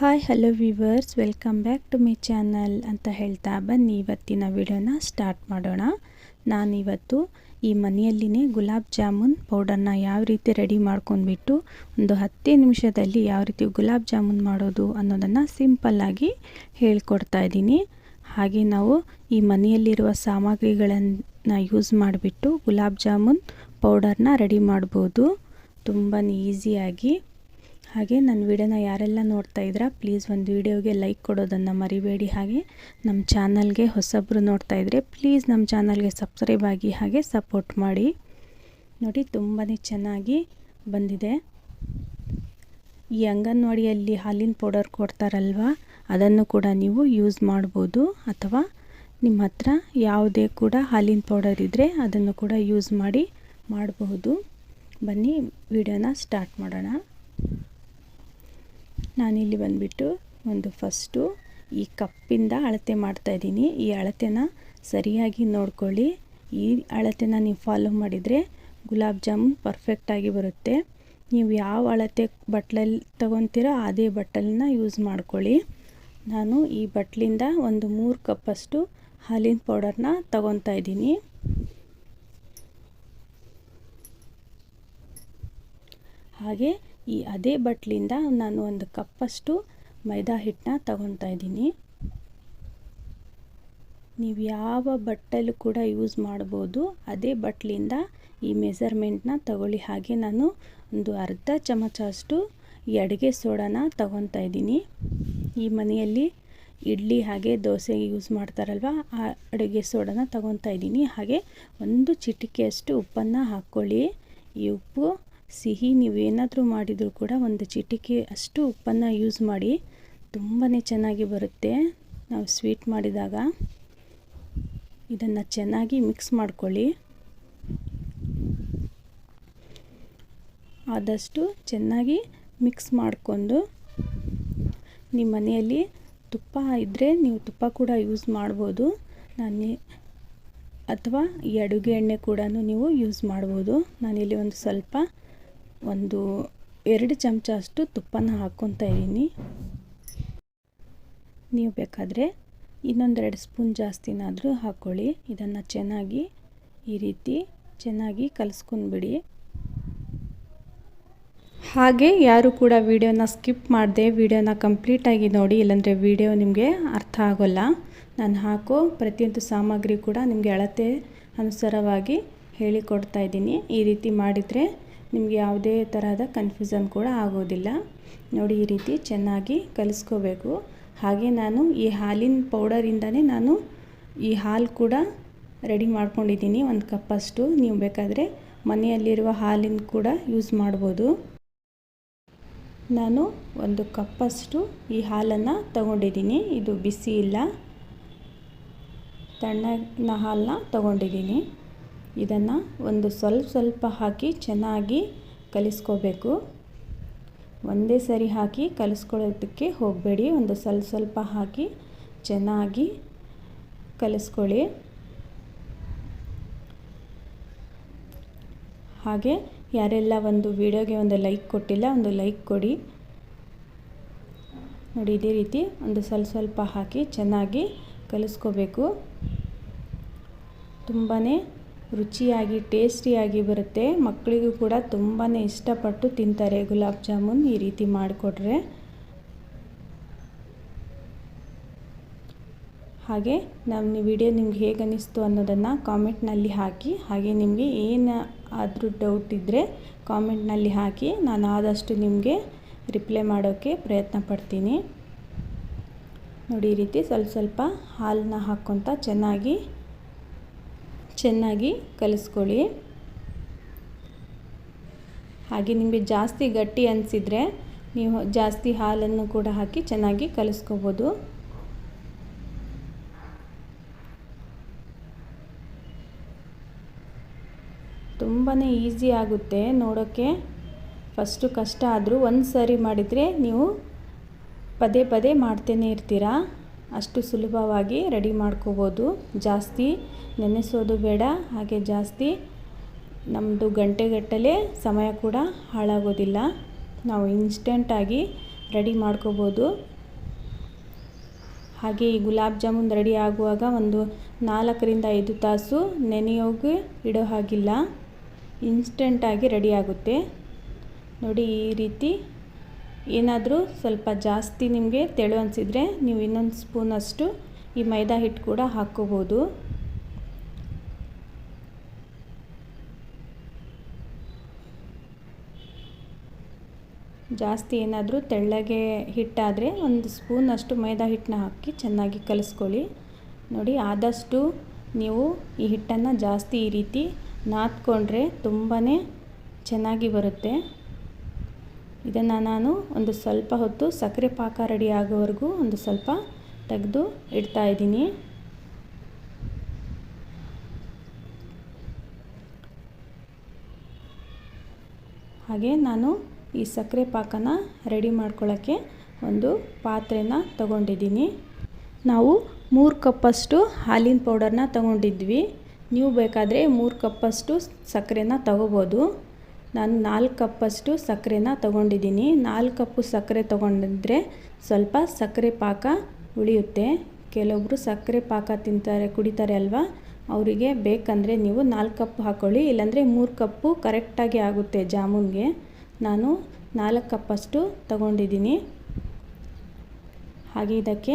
Hi hello viewers welcome back to my channel ಅಂತ ಹೇಳ್ತಾ ಬನ್ನಿ. ಇವತ್ತಿನ ವಿಡಿಯೋನ ಸ್ಟಾರ್ಟ್ ಮಾಡೋಣ. ನಾನಿವತ್ತು ಈ ಮನೆಯಲ್ಲಿನೇ ಗುಲಾಬ್ ಜಾಮೂನ್ ಪೌಡರ್ನ ಯಾವ ರೀತಿ ರೆಡಿ ಮಾಡ್ಕೊಂಡ್ಬಿಟ್ಟು ಒಂದು ಹತ್ತೇ ನಿಮಿಷದಲ್ಲಿ ಯಾವ ರೀತಿ ಗುಲಾಬ್ ಜಾಮೂನ್ ಮಾಡೋದು ಅನ್ನೋದನ್ನು ಸಿಂಪಲ್ಲಾಗಿ ಹೇಳ್ಕೊಡ್ತಾ ಇದ್ದೀನಿ. ಹಾಗೆ ನಾವು ಈ ಮನೆಯಲ್ಲಿರುವ ಸಾಮಗ್ರಿಗಳನ್ನು ಯೂಸ್ ಮಾಡಿಬಿಟ್ಟು ಗುಲಾಬ್ ಜಾಮೂನ್ ಪೌಡರ್ನ ರೆಡಿ ಮಾಡ್ಬೋದು. ತುಂಬಾ ಈಸಿಯಾಗಿ ಹಾಗೆ ನನ್ನ ವಿಡಿಯೋನ ಯಾರೆಲ್ಲ ನೋಡ್ತಾ ಇದ್ದೀರಾ ಪ್ಲೀಸ್ ಒಂದು ವಿಡಿಯೋಗೆ ಲೈಕ್ ಕೊಡೋದನ್ನು ಮರಿಬೇಡಿ. ಹಾಗೆ ನಮ್ಮ ಚಾನಲ್ಗೆ ಹೊಸಬ್ರು ನೋಡ್ತಾ ಇದ್ದರೆ ಪ್ಲೀಸ್ ನಮ್ಮ ಚಾನಲ್ಗೆ ಸಬ್ಸ್ಕ್ರೈಬ್ ಆಗಿ ಹಾಗೆ ಸಪೋರ್ಟ್ ಮಾಡಿ. ನೋಡಿ ತುಂಬಾ ಚೆನ್ನಾಗಿ ಬಂದಿದೆ. ಈ ಅಂಗನವಾಡಿಯಲ್ಲಿ ಹಾಲಿನ ಪೌಡರ್ ಕೊಡ್ತಾರಲ್ವ, ಅದನ್ನು ಕೂಡ ನೀವು ಯೂಸ್ ಮಾಡ್ಬೋದು. ಅಥವಾ ನಿಮ್ಮ ಹತ್ರ ಯಾವುದೇ ಕೂಡ ಹಾಲಿನ ಪೌಡರ್ ಇದ್ದರೆ ಅದನ್ನು ಕೂಡ ಯೂಸ್ ಮಾಡಿ ಮಾಡಬಹುದು ಬನ್ನಿ, ವಿಡಿಯೋನ ಸ್ಟಾರ್ಟ್ ಮಾಡೋಣ. ನಾನಿಲ್ಲಿ ಬಂದುಬಿಟ್ಟು ಒಂದು ಫಸ್ಟು ಈ ಕಪ್ಪಿಂದ ಅಳತೆ ಮಾಡ್ತಾಯಿದ್ದೀನಿ ಈ ಅಳತೆನ ಸರಿಯಾಗಿ ನೋಡ್ಕೊಳ್ಳಿ. ಈ ಅಳತೆನ ನೀವು ಫಾಲೋ ಮಾಡಿದರೆ ಗುಲಾಬ್ ಜಾಮೂನ್ ಪರ್ಫೆಕ್ಟಾಗಿ ಬರುತ್ತೆ. ನೀವು ಯಾವ ಅಳತೆ ಬಟ್ಲಲ್ಲಿ ತೊಗೊತೀರೋ ಅದೇ ಬಟ್ಟಲನ್ನ ಯೂಸ್ ಮಾಡ್ಕೊಳ್ಳಿ. ನಾನು ಈ ಬಟ್ಲಿಂದ ಒಂದು ಮೂರು ಕಪ್ಪಷ್ಟು ಹಾಲಿನ ಪೌಡರ್ನ ತಗೊತಾ ಇದ್ದೀನಿ. ಹಾಗೆ ಈ ಅದೇ ಬಟ್ಲಿಂದ ನಾನು ಒಂದು ಕಪ್ಪಷ್ಟು ಮೈದಾ ಹಿಟ್ಟನ್ನ ತಗೊತಾ ಇದ್ದೀನಿ. ನೀವು ಯಾವ ಬಟ್ಟಲು ಕೂಡ ಯೂಸ್ ಮಾಡ್ಬೋದು, ಅದೇ ಬಟ್ಲಿಂದ ಈ ಮೆಸರ್ಮೆಂಟ್ನ ತಗೊಳ್ಳಿ. ಹಾಗೆ ನಾನು ಒಂದು ಅರ್ಧ ಚಮಚ ಅಷ್ಟು ಈ ಅಡುಗೆ ಸೋಡಾನ ತಗೊತಾ ಇದ್ದೀನಿ. ಈ ಮನೆಯಲ್ಲಿ ಇಡ್ಲಿ ಹಾಗೆ ದೋಸೆ ಯೂಸ್ ಮಾಡ್ತಾರಲ್ವ, ಆ ಅಡುಗೆ ಸೋಡಾನ ತಗೊತಾ ಇದ್ದೀನಿ. ಹಾಗೆ ಒಂದು ಚಿಟಿಕೆಯಷ್ಟು ಉಪ್ಪನ್ನು ಹಾಕ್ಕೊಳ್ಳಿ. ಈ ಉಪ್ಪು ಸಿಹಿ ನೀವೇನಾದರೂ ಮಾಡಿದರೂ ಕೂಡ ಒಂದು ಚಿಟಿಕೆ ಅಷ್ಟು ಉಪ್ಪನ್ನು ಯೂಸ್ ಮಾಡಿ ತುಂಬಾ ಚೆನ್ನಾಗಿ ಬರುತ್ತೆ. ನಾವು ಸ್ವೀಟ್ ಮಾಡಿದಾಗ ಇದನ್ನು ಚೆನ್ನಾಗಿ ಮಿಕ್ಸ್ ಮಾಡ್ಕೊಳ್ಳಿ. ಆದಷ್ಟು ಚೆನ್ನಾಗಿ ಮಿಕ್ಸ್ ಮಾಡಿಕೊಂಡು ನಿಮ್ಮ ಮನೆಯಲ್ಲಿ ತುಪ್ಪ ಇದ್ದರೆ ನೀವು ತುಪ್ಪ ಕೂಡ ಯೂಸ್ ಮಾಡ್ಬೋದು. ನಾನು ಅಥವಾ ಈ ಅಡುಗೆ ಎಣ್ಣೆ ಕೂಡ ನೀವು ಯೂಸ್ ಮಾಡ್ಬೋದು. ನಾನಿಲ್ಲಿ ಒಂದು ಸ್ವಲ್ಪ ಒಂದು ಎರಡು ಚಮಚ ಅಷ್ಟು ತುಪ್ಪನ ಹಾಕ್ಕೊತಾ ಇದ್ದೀನಿ. ನೀವು ಬೇಕಾದರೆ ಇನ್ನೊಂದೆರಡು ಸ್ಪೂನ್ ಜಾಸ್ತಿನಾದರೂ ಹಾಕ್ಕೊಳ್ಳಿ ಇದನ್ನು ಚೆನ್ನಾಗಿ ಈ ರೀತಿ ಚೆನ್ನಾಗಿ ಕಲಿಸ್ಕೊಂಡ್ಬಿಡಿ. ಹಾಗೆ ಯಾರು ಕೂಡ ವಿಡಿಯೋನ ಸ್ಕಿಪ್ ಮಾಡದೆ ವಿಡಿಯೋನ ಕಂಪ್ಲೀಟಾಗಿ ನೋಡಿ, ಇಲ್ಲಾಂದರೆ ವಿಡಿಯೋ ನಿಮಗೆ ಅರ್ಥ ಆಗೋಲ್ಲ. ನಾನು ಹಾಕೋ ಪ್ರತಿಯೊಂದು ಸಾಮಗ್ರಿ ಕೂಡ ನಿಮಗೆ ಅಳತೆ ಅನುಸಾರವಾಗಿ ಹೇಳಿಕೊಡ್ತಾ ಇದ್ದೀನಿ. ಈ ರೀತಿ ಮಾಡಿದರೆ ನಿಮಗೆ ಯಾವುದೇ ತರಹದ ಕನ್ಫ್ಯೂಸನ್ ಕೂಡ ಆಗೋದಿಲ್ಲ. ನೋಡಿ ಈ ರೀತಿ ಚೆನ್ನಾಗಿ ಕಲಿಸ್ಕೋಬೇಕು. ಹಾಗೆ ನಾನು ಈ ಹಾಲಿನ ಪೌಡರಿಂದನೇ ನಾನು ಈ ಹಾಲು ಕೂಡ ರೆಡಿ ಮಾಡ್ಕೊಂಡಿದ್ದೀನಿ. ಒಂದು ಕಪ್ಪಷ್ಟು ನೀವು ಬೇಕಾದರೆ ಮನೆಯಲ್ಲಿರುವ ಹಾಲಿನ ಕೂಡ ಯೂಸ್ ಮಾಡ್ಬೋದು. ನಾನು ಒಂದು ಕಪ್ಪಷ್ಟು ಈ ಹಾಲನ್ನು ತಗೊಂಡಿದ್ದೀನಿ. ಇದು ಬಿಸಿ ಇಲ್ಲ. ತಣ್ಣನ ಹಾಲನ್ನ ತಗೊಂಡಿದ್ದೀನಿ. ಇದನ್ನು ಒಂದು ಸ್ವಲ್ಪ ಸ್ವಲ್ಪ ಹಾಕಿ ಚೆನ್ನಾಗಿ ಕಲಿಸ್ಕೋಬೇಕು. ಒಂದೇ ಸರಿ ಹಾಕಿ ಕಲಿಸ್ಕೊಳ್ಳೋದಕ್ಕೆ ಹೋಗಬೇಡಿ. ಒಂದು ಸ್ವಲ್ಪ ಸ್ವಲ್ಪ ಹಾಕಿ ಚೆನ್ನಾಗಿ ಕಲಿಸ್ಕೊಳ್ಳಿ. ಹಾಗೆ ಯಾರೆಲ್ಲ ಒಂದು ವಿಡಿಯೋಗೆ ಒಂದು ಲೈಕ್ ಕೊಟ್ಟಿಲ್ಲ, ಒಂದು ಲೈಕ್ ಕೊಡಿ. ನೋಡಿ, ಇದೇ ರೀತಿ ಒಂದು ಸ್ವಲ್ಪ ಸ್ವಲ್ಪ ಹಾಕಿ ಚೆನ್ನಾಗಿ ಕಲಿಸ್ಕೋಬೇಕು. ತುಂಬಾ ರುಚಿಯಾಗಿ, ಟೇಸ್ಟಿಯಾಗಿ ಬರುತ್ತೆ. ಮಕ್ಕಳಿಗೂ ಕೂಡ ತುಂಬಾ ಇಷ್ಟಪಟ್ಟು ತಿಂತಾರೆ. ಗುಲಾಬ್ ಜಾಮೂನ್ ಈ ರೀತಿ ಮಾಡಿಕೊಟ್ರೆ. ಹಾಗೆ ನಮ್ಮ ವಿಡಿಯೋ ನಿಮ್ಗೆ ಹೇಗೆ ಅನ್ನಿಸ್ತು ಅನ್ನೋದನ್ನು ಕಾಮೆಂಟ್ನಲ್ಲಿ ಹಾಕಿ. ಹಾಗೆ ನಿಮಗೆ ಏನು ಆದರೂ ಡೌಟ್ ಇದ್ದರೆ ಕಾಮೆಂಟ್ನಲ್ಲಿ ಹಾಕಿ. ನಾನು ಆದಷ್ಟು ನಿಮಗೆ ರಿಪ್ಲೈ ಮಾಡೋಕ್ಕೆ ಪ್ರಯತ್ನ ಪಡ್ತೀನಿ. ನೋಡಿ ಈ ರೀತಿ ಸ್ವಲ್ಪ ಸ್ವಲ್ಪ ಹಾಲನ್ನ ಹಾಕ್ಕೊತ ಚೆನ್ನಾಗಿ ಚೆನ್ನಾಗಿ ಕಲಿಸ್ಕೊಳ್ಳಿ. ಹಾಗೆ ನಿಮಗೆ ಜಾಸ್ತಿ ಗಟ್ಟಿ ಅನಿಸಿದರೆ ನೀವು ಜಾಸ್ತಿ ಹಾಲನ್ನು ಕೂಡ ಹಾಕಿ ಚೆನ್ನಾಗಿ ಕಲಿಸ್ಕೋಬೋದು. ತುಂಬಾ ಈಸಿ ಆಗುತ್ತೆ ನೋಡೋಕ್ಕೆ. ಫಸ್ಟು ಕಷ್ಟ ಆದರೂ ಒಂದು ಸರಿ ಮಾಡಿದರೆ ನೀವು ಪದೇ ಪದೇ ಮಾಡ್ತೇನೆ ಇರ್ತೀರಾ? ಅಷ್ಟು ಸುಲಭವಾಗಿ ರೆಡಿ ಮಾಡ್ಕೋಬೋದು. ಜಾಸ್ತಿ ನೆನೆಸೋದು ಬೇಡ, ಹಾಗೆ ಜಾಸ್ತಿ ನಮ್ಮದು ಗಂಟೆಗಟ್ಟಲೆ ಸಮಯ ಕೂಡ ಹಾಳಾಗೋದಿಲ್ಲ. ನಾವು ಇನ್ಸ್ಟೆಂಟಾಗಿ ರೆಡಿ ಮಾಡ್ಕೋಬೋದು. ಹಾಗೆ ಈ ಗುಲಾಬ್ ಜಾಮೂನ್ ರೆಡಿ ಆಗುವಾಗ ಒಂದು ನಾಲ್ಕರಿಂದ ಐದು ತಾಸು ನೆನೆಯೋಗಿ ಇಡೋ ಹಾಗಿಲ್ಲ. ಇನ್ಸ್ಟೆಂಟಾಗಿ ರೆಡಿ ಆಗುತ್ತೆ. ನೋಡಿ ಈ ರೀತಿ ಏನಾದರೂ ಸ್ವಲ್ಪ ಜಾಸ್ತಿ ನಿಮಗೆ ತೆಳು ಅನಿಸಿದರೆ ನೀವು ಇನ್ನೊಂದು ಸ್ಪೂನಷ್ಟು ಈ ಮೈದಾ ಹಿಟ್ಟು ಕೂಡ ಹಾಕ್ಕೋಬೋದು. ಜಾಸ್ತಿ ಏನಾದರೂ ತೆಳ್ಳಗೆ ಹಿಟ್ಟಾದರೆ ಒಂದು ಸ್ಪೂನಷ್ಟು ಮೈದಾ ಹಿಟ್ಟನ್ನ ಹಾಕಿ ಚೆನ್ನಾಗಿ ಕಲಿಸ್ಕೊಳ್ಳಿ. ನೋಡಿ, ಆದಷ್ಟು ನೀವು ಈ ಹಿಟ್ಟನ್ನು ಜಾಸ್ತಿ ಈ ರೀತಿ ನಾದ್ಕೊಂಡ್ರೆ ತುಂಬಾ ಚೆನ್ನಾಗಿ ಬರುತ್ತೆ. ಇದನ್ನು ನಾನು ಒಂದು ಸ್ವಲ್ಪ ಹೊತ್ತು ಸಕ್ಕರೆ ಪಾಕ ರೆಡಿ ಆಗೋವರೆಗೂ ಒಂದು ಸ್ವಲ್ಪ ತೆಗೆದು ಇಡ್ತಾ ಇದ್ದೀನಿ. ಹಾಗೆ ನಾನು ಈ ಸಕ್ಕರೆ ಪಾಕನ ರೆಡಿ ಮಾಡ್ಕೊಳ್ಳೋಕ್ಕೆ ಒಂದು ಪಾತ್ರೆನ ತಗೊಂಡಿದ್ದೀನಿ. ನಾವು ಮೂರು ಕಪ್ಪಷ್ಟು ಹಾಲಿನ ಪೌಡರ್ನ ತಗೊಂಡಿದ್ವಿ. ನೀವು ಬೇಕಾದರೆ ಮೂರು ಕಪ್ಪಷ್ಟು ಸಕ್ಕರೆನ ತಗೋಬೋದು. ನಾನು ನಾಲ್ಕು ಕಪ್ಪಷ್ಟು ಸಕ್ಕರೆನ ತಗೊಂಡಿದ್ದೀನಿ. ನಾಲ್ಕು ಕಪ್ಪು ಸಕ್ಕರೆ ತೊಗೊಂಡಿದ್ರೆ ಸ್ವಲ್ಪ ಸಕ್ಕರೆ ಪಾಕ ಉಳಿಯುತ್ತೆ. ಕೆಲವೊಬ್ಬರು ಸಕ್ಕರೆ ಪಾಕ ತಿಂತಾರೆ, ಕುಡಿತಾರೆ ಅಲ್ವಾ? ಅವರಿಗೆ ಬೇಕಂದರೆ ನೀವು ನಾಲ್ಕು ಕಪ್ ಹಾಕ್ಕೊಳ್ಳಿ ಇಲ್ಲಾಂದರೆ ಮೂರು ಕಪ್ಪು ಕರೆಕ್ಟಾಗಿ ಆಗುತ್ತೆ ಜಾಮೂನ್ಗೆ. ನಾನು ನಾಲ್ಕು ಕಪ್ಪಷ್ಟು ತಗೊಂಡಿದ್ದೀನಿ. ಹಾಗೆ ಇದಕ್ಕೆ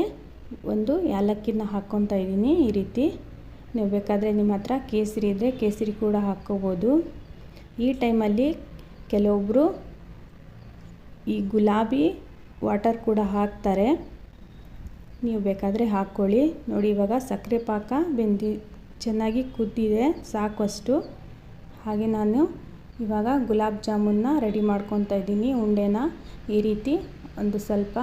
ಒಂದು ಏಲಕ್ಕಿನ ಹಾಕ್ಕೊತಾ ಇದ್ದೀನಿ ಈ ರೀತಿ. ನೀವು ಬೇಕಾದರೆ ನಿಮ್ಮ ಹತ್ರ ಕೇಸರಿ ಇದ್ದರೆ ಕೇಸರಿ ಕೂಡ ಹಾಕ್ಕೋಬೋದು. ಈ ಟೈಮಲ್ಲಿ ಕೆಲವೊಬ್ಬರು ಈ ಗುಲಾಬಿ ವಾಟರ್ ಕೂಡ ಹಾಕ್ತಾರೆ. ನೀವು ಬೇಕಾದರೆ ಹಾಕ್ಕೊಳ್ಳಿ. ನೋಡಿ, ಇವಾಗ ಸಕ್ಕರೆ ಪಾಕ ಬೆಂದಿ, ಚೆನ್ನಾಗಿ ಕುದ್ದಿದೆ, ಸಾಕಷ್ಟು. ಹಾಗೆ ನಾನು ಇವಾಗ ಗುಲಾಬ್ ಜಾಮೂನ್ನ ರೆಡಿ ಮಾಡ್ಕೊತಾ ಇದ್ದೀನಿ. ಉಂಡೆನ ಈ ರೀತಿ ಒಂದು ಸ್ವಲ್ಪ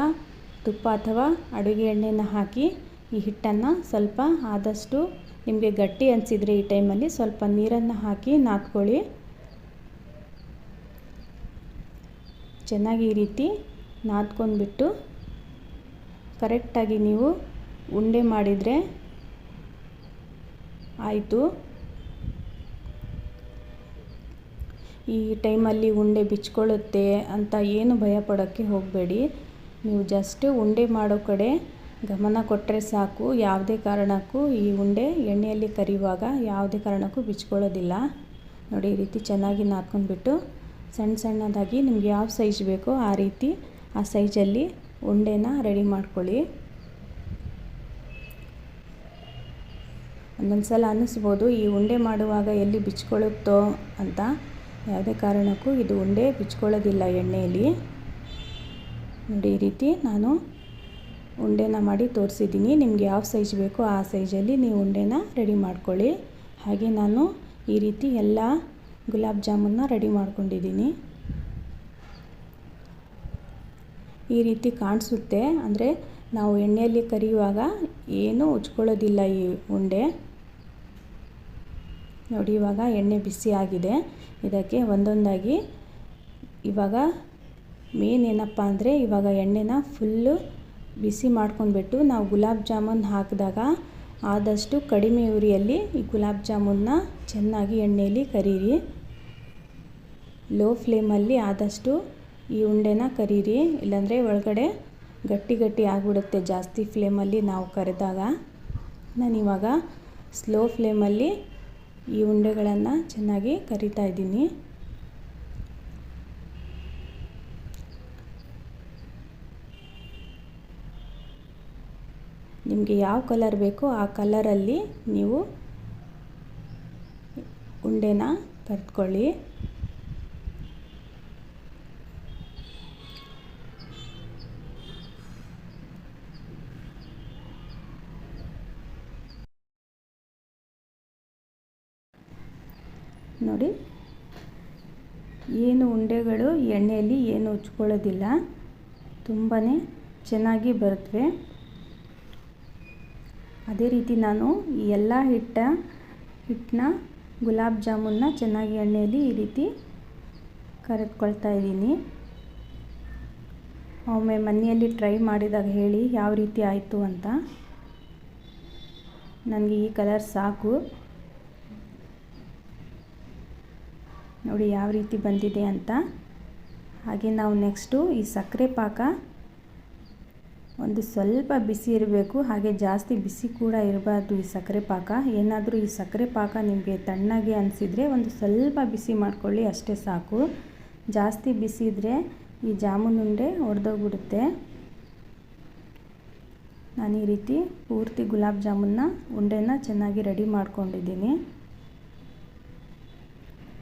ತುಪ್ಪ ಅಥವಾ ಅಡುಗೆ ಎಣ್ಣೆನ ಹಾಕಿ ಈ ಹಿಟ್ಟನ್ನು ಸ್ವಲ್ಪ ಆದಷ್ಟು ನಿಮಗೆ ಗಟ್ಟಿ ಅನಿಸಿದರೆ ಈ ಟೈಮಲ್ಲಿ ಸ್ವಲ್ಪ ನೀರನ್ನು ಹಾಕಿ ನಾದ್ಕೊಳ್ಳಿ. ಚೆನ್ನಾಗಿ ಈ ರೀತಿ ನಾದ್ಕೊಂಡ್ಬಿಟ್ಟು ಕರೆಕ್ಟಾಗಿ ನೀವು ಉಂಡೆ ಮಾಡಿದರೆ ಆಯಿತು. ಈ ಟೈಮಲ್ಲಿ ಉಂಡೆ ಬಿಚ್ಕೊಳ್ಳುತ್ತೆ ಅಂತ ಏನು ಭಯ ಪಡೋಕ್ಕೆ ಹೋಗಬೇಡಿ. ನೀವು ಜಸ್ಟ್ ಉಂಡೆ ಮಾಡೋ ಕಡೆ ಗಮನ ಕೊಟ್ಟರೆ ಸಾಕು. ಯಾವುದೇ ಕಾರಣಕ್ಕೂ ಈ ಉಂಡೆ ಎಣ್ಣೆಯಲ್ಲಿ ಕರಿಯುವಾಗ ಯಾವುದೇ ಕಾರಣಕ್ಕೂ ಬಿಚ್ಕೊಳ್ಳೋದಿಲ್ಲ. ನೋಡಿ ಈ ರೀತಿ ಚೆನ್ನಾಗಿ ನಾದ್ಕೊಂಡ್ಬಿಟ್ಟು ಸಣ್ಣ ಸಣ್ಣದಾಗಿ ನಿಮ್ಗೆ ಯಾವ ಸೈಜ್ ಬೇಕೋ ಆ ರೀತಿ ಆ ಸೈಜಲ್ಲಿ ಉಂಡೆನ ರೆಡಿ ಮಾಡ್ಕೊಳ್ಳಿ. ಒಂದೊಂದು ಸಲ ಅನ್ನಿಸ್ಬೋದು, ಈ ಉಂಡೆ ಮಾಡುವಾಗ ಎಲ್ಲಿ ಬಿಚ್ಕೊಳ್ಳುತ್ತೋ ಅಂತ. ಯಾವುದೇ ಕಾರಣಕ್ಕೂ ಇದು ಉಂಡೆ ಬಿಚ್ಕೊಳ್ಳೋದಿಲ್ಲ ಎಣ್ಣೆಯಲ್ಲಿ. ನೋಡಿ, ಈ ರೀತಿ ನಾನು ಉಂಡೆನ ಮಾಡಿ ತೋರಿಸಿದ್ದೀನಿ. ನಿಮ್ಗೆ ಯಾವ ಸೈಜ್ ಬೇಕೋ ಆ ಸೈಜಲ್ಲಿ ನೀವು ಉಂಡೆನ ರೆಡಿ ಮಾಡ್ಕೊಳ್ಳಿ. ಹಾಗೆ ನಾನು ಈ ರೀತಿ ಎಲ್ಲ ಗುಲಾಬ್ ಜಾಮೂನ್ನ ರೆಡಿ ಮಾಡ್ಕೊಂಡಿದ್ದೀನಿ. ಈ ರೀತಿ ಕಾಣಿಸುತ್ತೆ. ಅಂದರೆ ನಾವು ಎಣ್ಣೆಯಲ್ಲಿ ಕರಿಯುವಾಗ ಏನೂ ಉಜ್ಕೊಳ್ಳೋದಿಲ್ಲ ಈ ಉಂಡೆ. ನೋಡಿ, ಇವಾಗ ಎಣ್ಣೆ ಬಿಸಿ ಆಗಿದೆ. ಇದಕ್ಕೆ ಒಂದೊಂದಾಗಿ ಇವಾಗ ಮೇನ್ ಏನಪ್ಪ ಅಂದರೆ ಇವಾಗ ಎಣ್ಣೆನ ಫುಲ್ಲು ಬಿಸಿ ಮಾಡ್ಕೊಂಡ್ಬಿಟ್ಟು ನಾವು ಗುಲಾಬ್ ಜಾಮೂನ್ ಹಾಕಿದಾಗ ಆದಷ್ಟು ಕಡಿಮೆ ಉರಿಯಲ್ಲಿ ಈ ಗುಲಾಬ್ ಜಾಮೂನ್ನ ಚೆನ್ನಾಗಿ ಎಣ್ಣೆಯಲ್ಲಿ ಕರೀರಿ. ಲೋ ಫ್ಲೇಮಲ್ಲಿ ಆದಷ್ಟು ಈ ಉಂಡೆನ ಕರೀರಿ. ಇಲ್ಲಾಂದರೆ ಒಳಗಡೆ ಗಟ್ಟಿ ಗಟ್ಟಿ ಆಗಿಬಿಡುತ್ತೆ ಜಾಸ್ತಿ ಫ್ಲೇಮಲ್ಲಿ ನಾವು ಕರೆದಾಗ. ನಾನಿವಾಗ ಸ್ಲೋ ಫ್ಲೇಮಲ್ಲಿ ಈ ಉಂಡೆಗಳನ್ನು ಚೆನ್ನಾಗಿ ಕರಿತಾ ಇದ್ದೀನಿ. ನಿಮಗೆ ಯಾವ ಕಲರ್ ಬೇಕೋ ಆ ಕಲರಲ್ಲಿ ನೀವು ಉಂಡೆನ ಕರೆದುಕೊಳ್ಳಿ ನೋಡಿ. ಏನು ಉಂಡೆಗಳು ಎಣ್ಣೆಯಲ್ಲಿ ಏನು ಉಚ್ಕೊಳ್ಳೋದಿಲ್ಲ ತುಂಬಾ ಚೆನ್ನಾಗಿ ಬರುತ್ತವೆ ಅದೇ ರೀತಿ ನಾನು ಎಲ್ಲ ಹಿಟ್ಟ ಹಿಟ್ಟನ್ನ ಗುಲಾಬ್ ಜಾಮೂನ್ನ ಚೆನ್ನಾಗಿ ಎಣ್ಣೆಯಲ್ಲಿ ಈ ರೀತಿ ಕರೆದುಕೊಳ್ತಾ ಇದ್ದೀನಿ. ಒಮ್ಮೆ ಮನೆಯಲ್ಲಿ ಟ್ರೈ ಮಾಡಿದಾಗ ಹೇಳಿ ಯಾವ ರೀತಿ ಆಯಿತು ಅಂತ. ನನಗೆ ಈ ಕಲರ್ ಸಾಕು. ನೋಡಿ ಯಾವ ರೀತಿ ಬಂದಿದೆ ಅಂತ. ಹಾಗೆ ನಾವು ನೆಕ್ಸ್ಟು ಈ ಸಕ್ಕರೆ ಪಾಕ ಒಂದು ಸ್ವಲ್ಪ ಬಿಸಿ ಇರಬೇಕು, ಹಾಗೆ ಜಾಸ್ತಿ ಬಿಸಿ ಕೂಡ ಇರಬಾರ್ದು ಈ ಸಕ್ಕರೆ ಪಾಕ. ಏನಾದರೂ ಈ ಸಕ್ಕರೆ ಪಾಕ ನಿಮಗೆ ತಣ್ಣಗೆ ಅನಿಸಿದರೆ ಒಂದು ಸ್ವಲ್ಪ ಬಿಸಿ ಮಾಡ್ಕೊಳ್ಳಿ, ಅಷ್ಟೇ ಸಾಕು. ಜಾಸ್ತಿ ಬಿಸಿ ಇದ್ದರೆ ಈ ಜಾಮೂನ್ ಉಂಡೆ ಒಡೆದೋಗ್ಬಿಡುತ್ತೆ ನಾನು ಈ ರೀತಿ ಪೂರ್ತಿ ಗುಲಾಬ್ ಜಾಮೂನ್ನ ಉಂಡೆನ ಚೆನ್ನಾಗಿ ರೆಡಿ ಮಾಡ್ಕೊಂಡಿದ್ದೀನಿ.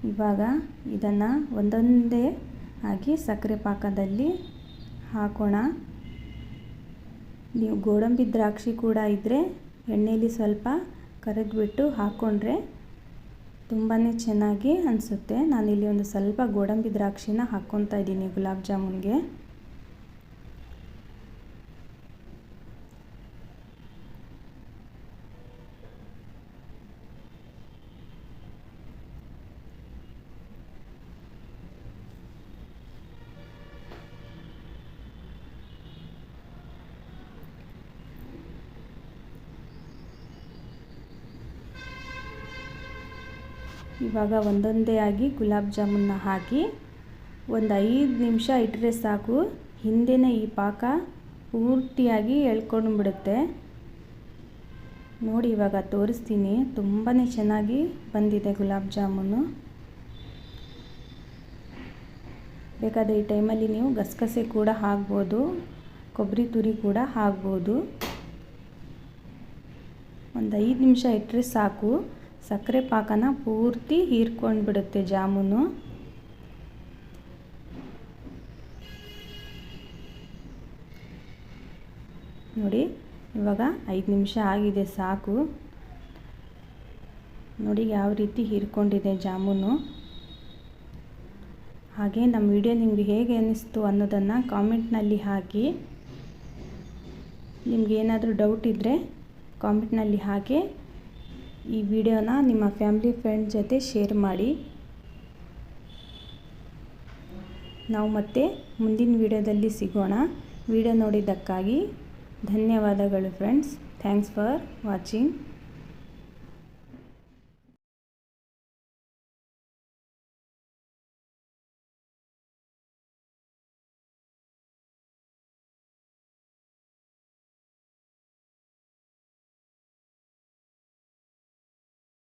ಇವಾಗ ಇದನ್ನು ಒಂದೊಂದೇ ಆಗಿ ಸಕ್ಕರೆ ಪಾಕದಲ್ಲಿ ಹಾಕೋಣ. ನೀವು ಗೋಡಂಬಿ ದ್ರಾಕ್ಷಿ ಕೂಡ ಇದ್ದರೆ ಎಣ್ಣೆಯಲ್ಲಿ ಸ್ವಲ್ಪ ಕರೆದ್ಬಿಟ್ಟು ಹಾಕ್ಕೊಂಡ್ರೆ ತುಂಬಾ ಚೆನ್ನಾಗಿ ಅನಿಸುತ್ತೆ. ನಾನಿಲ್ಲಿ ಒಂದು ಸ್ವಲ್ಪ ಗೋಡಂಬಿ ದ್ರಾಕ್ಷಿನ ಹಾಕ್ಕೊತಾ ಇದ್ದೀನಿ ಗುಲಾಬ್ ಜಾಮೂನ್ಗೆ. ಇವಾಗ ಒಂದೊಂದೇ ಆಗಿ ಗುಲಾಬ್ ಜಾಮೂನ್ನ ಹಾಕಿ ಒಂದು ಐದು ನಿಮಿಷ ಇಟ್ಟರೆ ಸಾಕು. ಹಿಂದೆನೇ ಈ ಪಾಕ ಪೂರ್ತಿಯಾಗಿ ಎಳ್ಕೊಂಡು ಬಿಡುತ್ತೆ. ನೋಡಿ ಇವಾಗ ತೋರಿಸ್ತೀನಿ. ತುಂಬಾ ಚೆನ್ನಾಗಿ ಬಂದಿದೆ ಗುಲಾಬ್ ಜಾಮೂನು. ಬೇಕಾದರೆ ಈ ಟೈಮಲ್ಲಿ ನೀವು ಗಸಗಸೆ ಕೂಡ ಹಾಕ್ಬೋದು. ಕೊಬ್ಬರಿ ತುರಿ ಕೂಡ ಹಾಕ್ಬೋದು. ಒಂದು ಐದು ನಿಮಿಷ ಇಟ್ಟರೆ ಸಾಕು. ಸಕ್ಕರೆ ಪಾಕನ ಪೂರ್ತಿ ಹೀರ್ಕೊಂಡು ಬಿಡುತ್ತೆ ಜಾಮೂನು. ನೋಡಿ, ಇವಾಗ ಐದು ನಿಮಿಷ ಆಗಿದೆ, ಸಾಕು. ನೋಡಿ ಯಾವ ರೀತಿ ಹೀರ್ಕೊಂಡಿದೆ ಜಾಮೂನು. ಹಾಗೆ ನಮ್ಮ ವಿಡಿಯೋ ನಿಮಗೆ ಹೇಗೆ ಅನ್ನಿಸ್ತು ಅನ್ನೋದನ್ನು ಕಾಮೆಂಟ್ನಲ್ಲಿ ಹಾಕಿ. ನಿಮ್ಗೆ ಏನಾದರೂ ಡೌಟ್ ಇದ್ದರೆ ಕಾಮೆಂಟ್ನಲ್ಲಿ ಹಾಕಿ ಈ ವಿಡಿಯೋನ ನಿಮ್ಮ ಫ್ಯಾಮಿಲಿ ಫ್ರೆಂಡ್ ಜೊತೆ ಶೇರ್ ಮಾಡಿ. ನಾವು ಮತ್ತೆ ಮುಂದಿನ ವಿಡಿಯೋದಲ್ಲಿ ಸಿಗೋಣ. ವಿಡಿಯೋ ನೋಡಿದ್ದಕ್ಕಾಗಿ ಧನ್ಯವಾದಗಳು ಫ್ರೆಂಡ್ಸ್. Thanks for watching.